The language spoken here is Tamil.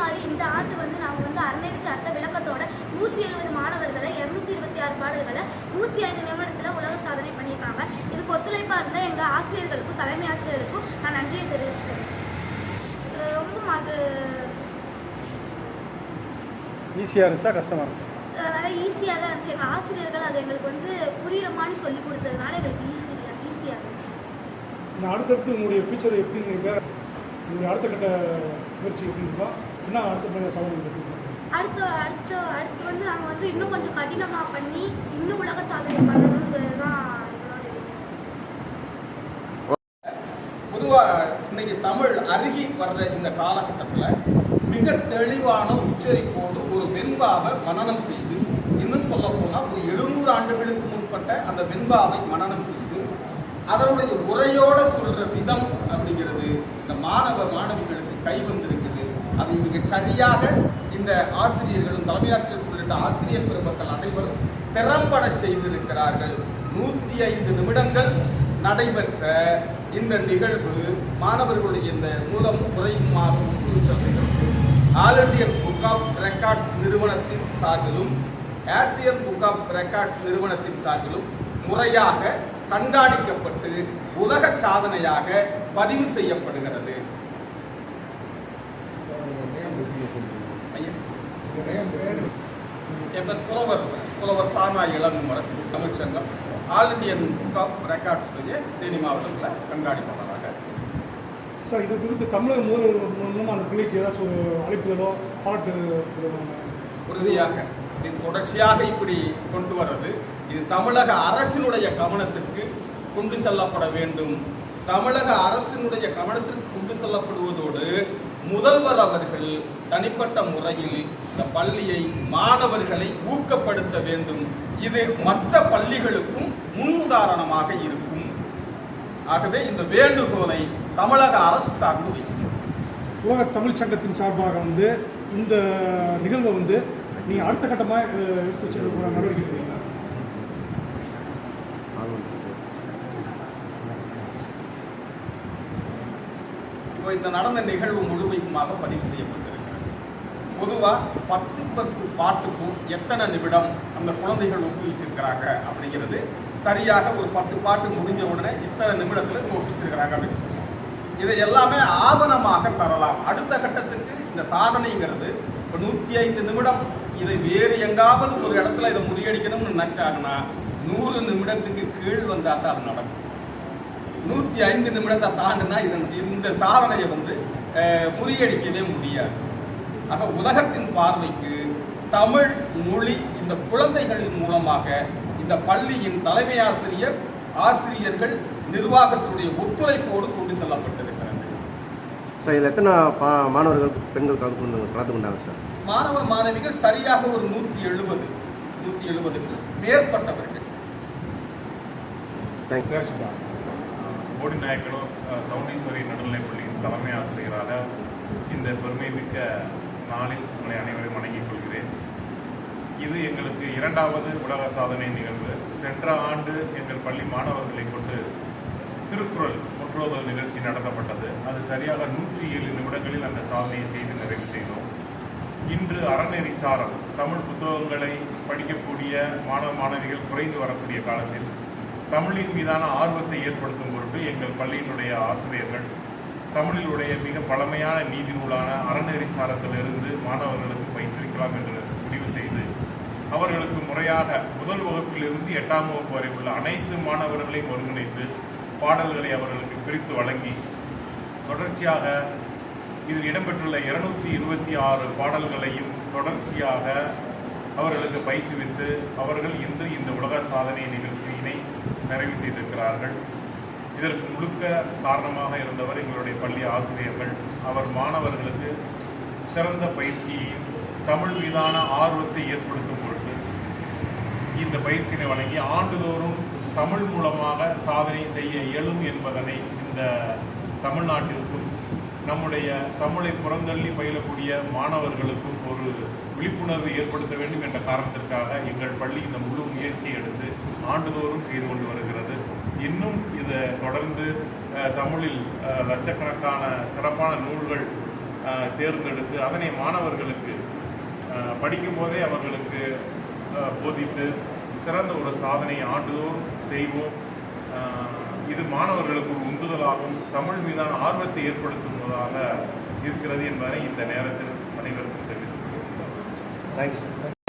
மாதிரி இந்த ஆண்டு வந்து நாங்கள் வந்து அறநெறி சார்ந்த விளக்கத்தோட நூற்றி எழுபது மாணவர்களை இரநூத்தி இருபத்தி ஆறு பாடல்களை நூற்றி ஐந்து நிமிடத்தில் உலக சாதனை பண்ணியிருக்காங்க. இதுக்கு ஒத்துழைப்பாக இருந்த எங்கள் ஆசிரியர்களுக்கும் தலைமை ஆசிரியர்களுக்கும் நான் நன்றியை தெரிவிச்சுக்கிறேன். ரொம்ப அது ஈஸியாக இருந்துச்சா? கஷ்டமாக இருந்துச்சா? நல்லா ஈஸியாக தான் இருந்துச்சு. எங்கள் ஆசிரியர்கள் அது எங்களுக்கு வந்து புரியுற மாதிரி சொல்லி கொடுத்ததுனால எங்களுக்கு ஈஸியாக ஈஸியாக இருந்துச்சு. அடுத்தடுத்து உங்களுடைய ஃபியூச்சர் எப்படி நீங்கள் உங்களுடைய அடுத்த கட்ட முயற்சி எப்படி என்ன அடுத்த சவால் அடுத்து அடுத்து அடுத்து வந்து நாங்கள் வந்து இன்னும் கொஞ்சம் கடினமாக பண்ணி இன்னும் உலக சாதனை பண்ணணுங்கிறது தான் எங்களோட இது. பொதுவா இன்னைக்கு தமிழ் அருகி வர்ற இந்த காலகட்டத்தில் மிக தெளிவான உச்சரிப்போடு ஒரு வெண்பாவை மனனம் செய்து இன்னும் சொல்ல போனால் ஒரு எழுநூறு ஆண்டுகளுக்கு முற்பட்ட அந்த வெண்பாவை மனனம் செய்து அதனுடைய உரையோட சொல்ற விதம் அப்படிங்கிறது இந்த மாணவ மாணவிகளுக்கு கை வந்திருக்குது அதை மிகச் சரியாக இந்த ஆசிரியர்களும் தலைமை ஆசிரியர் உள்ளிட்ட ஆசிரியர் பெருமக்கள் அனைவரும் திறம்பட செய்திருக்கிறார்கள். நூற்றி ஐந்து நிமிடங்கள் நடைபெற்ற இந்த நிகழ்வு மாணவர்களுடைய இந்த மூலம் குறையுமாக நிகழ்வு all Indian book of records நிறுவனத்தின் சார்பிலும் ஆசியன் புக் ஆஃப் ரெக்கார்ட்ஸ் நிறுவனத்தின் சார்பிலும் முறையாக கண்காணிக்கப்பட்டு உலக சாதனையாக பதிவு செய்யப்படுகிறது. ஐயா. என் பேர் புலவர் புலவர் Sana Ilangumaran Tamil Sangam all Indian book of ரெக்கார்ட்ஸ்லேயே Theni மாவட்டத்தில் கண்காணிப்பாளராக சார் இது குறித்து தமிழக முதல் மூலமாக அந்த பிள்ளைக்கு ஏதாச்சும் ஒரு அழைப்புதலோ பாட்டு உறுதியாக. இது தொடர்ச்சியாக இப்படி கொண்டு வர்றது. இது தமிழக அரசினுடைய கவனத்திற்கு கொண்டு செல்லப்பட வேண்டும். தமிழக அரசினுடைய கவனத்திற்கு கொண்டு செல்லப்படுவதோடு முதல்வர் அவர்கள் தனிப்பட்ட முறையில் இந்த பள்ளியை மாணவர்களை ஊக்கப்படுத்த வேண்டும். இது மற்ற பள்ளிகளுக்கும் முன்னுதாரணமாக இருக்கும். ஆகவே இந்த வேண்டுகோளை தமிழக அரசு சார்ந்து வைக்கும் உலக தமிழ் சங்கத்தின் சார்பாக வந்து இந்த நிகழ்வை வந்து நீங்கள் அடுத்த கட்டமாக எடுத்து செல்ல போகிற நடவடிக்கை இப்போ இந்த நடந்த நிகழ்வு முழுமைக்குமாக பதிவு செய்யப்பட்டிருக்கிறது. பொதுவாக பத்து பத்து பாட்டுக்கும் எத்தனை நிமிடம் அந்த குழந்தைகள் ஒப்புவிச்சிருக்கிறாங்க அப்படிங்கிறது சரியாக ஒரு பத்து பாட்டு முடிஞ்ச உடனே இத்தனை நிமிடத்தில் இவங்க ஒப்பிச்சிருக்கிறாங்க அப்படின்னு சொல்லுவோம் இதை எல்லாமே ஆவணமாக தரலாம் அடுத்த கட்டத்துக்கு இந்த சாதனைங்கிறது இப்போ நூற்றி ஐந்து நிமிடம். இதை வேறு எங்காவது ஒரு இடத்துல இதை முறியடிக்கணும்னு நினச்சாங்கன்னா நூறு நிமிடத்துக்கு கீழ் வந்தால் தான் அது நடக்கும். நூற்றி ஐந்து நிமிடத்தை தாண்டினா இதன் இந்த சாதனையை வந்து முறியடிக்கவே முடியாது. ஆக உலகத்தின் பார்வைக்கு தமிழ் மொழி இந்த குழந்தைகளின் மூலமாக இந்த பள்ளியின் தலைமை ஆசிரியர் ஆசிரியர்கள் நிர்வாகத்தினுடைய ஒத்துழைப்போடு கொண்டு செல்லப்பட்டிருக்கிறது. சார் இதில் எத்தனை மாணவர்கள் பெண்கள் கலந்து கொண்டு கலந்து கொண்டாங்க சார்? மாணவ மாணவிகள் சரியாக ஒரு நூற்றி எழுபது நூற்றி எழுபதுக்கு மேற்பட்டவர்கள். தேங்க்யூ போடி நாயக்கனும் அஹ், சவுண்டீஸ்வரி நடுநிலைப்பள்ளியின் தலைமை ஆசிரியராக இந்த பெருமைமிக்க நாளில் உங்களை அனைவரையும் வணங்கிக் கொள்கிறேன். இது எங்களுக்கு இரண்டாவது உலக சாதனை நிகழ்வு. சென்ற ஆண்டு எங்கள் பள்ளி மாணவர்களை கொண்டு திருக்குறள் முற்றோதல் நிகழ்ச்சி நடத்தப்பட்டது. அது சரியாக நூற்றி ஏழு நிமிடங்களில் அந்த சாதனையை செய்து நிறைவு செய்தோம். இன்று அறநெறிச்சாரம் தமிழ் புத்தகங்களை படிக்கக்கூடிய மாணவ மாணவிகள் குறைந்து வரக்கூடிய காலத்தில் தமிழின் மீதான ஆர்வத்தை ஏற்படுத்தும் கொண்டு எங்கள் பள்ளியினுடைய ஆசிரியர்கள் தமிழிலுடைய மிக பழமையான நீதி நூலான அறநெறிச்சாரத்திலிருந்து மாணவர்களுக்கு பயிற்றுவிக்கலாம் என்று முடிவு செய்து அவர்களுக்கு முறையாக முதல் வகுப்பிலிருந்து எட்டாம் வகுப்பு வரை உள்ள அனைத்து மாணவர்களையும் ஒருங்கிணைத்து பாடல்களை அவர்களுக்கு பிரித்து வழங்கி தொடர்ச்சியாக இதில் இடம்பெற்றுள்ள இருநூற்றி இருபத்தி ஆறு பாடல்களையும் தொடர்ச்சியாக அவர்களுக்கு பயிற்றுவித்து அவர்கள் இன்று இந்த உலக சாதனை நிகழ்ச்சியினை நிறைவு செய்திருக்கிறார்கள். இதற்கு முழுக்க காரணமாக இருந்தவர் எங்களுடைய பள்ளி ஆசிரியர்கள். அவர் மாணவர்களுக்கு சிறந்த பயிற்சியையும் தமிழ் மீதான ஆர்வத்தை ஏற்படுத்தும் பொருட்டு இந்த பயிற்சியினை வழங்கி ஆண்டுதோறும் தமிழ் மூலமாக சாதனை செய்ய இயலும் என்பதனை இந்த தமிழ்நாட்டிற்கும் நம்முடைய தமிழை புறந்தள்ளி பயிலக்கூடிய மாணவர்களுக்கும் ஒரு விழிப்புணர்வு ஏற்படுத்த வேண்டும் என்ற காரணத்திற்காக எங்கள் பள்ளி இந்த முழு முயற்சி எடுத்து ஆண்டுதோறும் செய்து கொண்டு வருகிறது. இன்னும் இதை தொடர்ந்து தமிழில் லட்சக்கணக்கான சிறப்பான நூல்கள் தேர்ந்தெடுத்து அதனை மாணவர்களுக்கு படிக்கும் படிக்கும்போதே அவர்களுக்கு போதித்து சிறந்த ஒரு சாதனை ஆண்டுதோறும் செய்வோம். இது மாணவர்களுக்கு ஒரு உந்துதலாகவும் தமிழ் மீதான ஆர்வத்தை ஏற்படுத்துவதாக இருக்கிறது என்பதை இந்த நேரத்தில் அனைவருக்கும் தெரிவித்துக் கொள்கிறோம் தேங்க்யூ சார்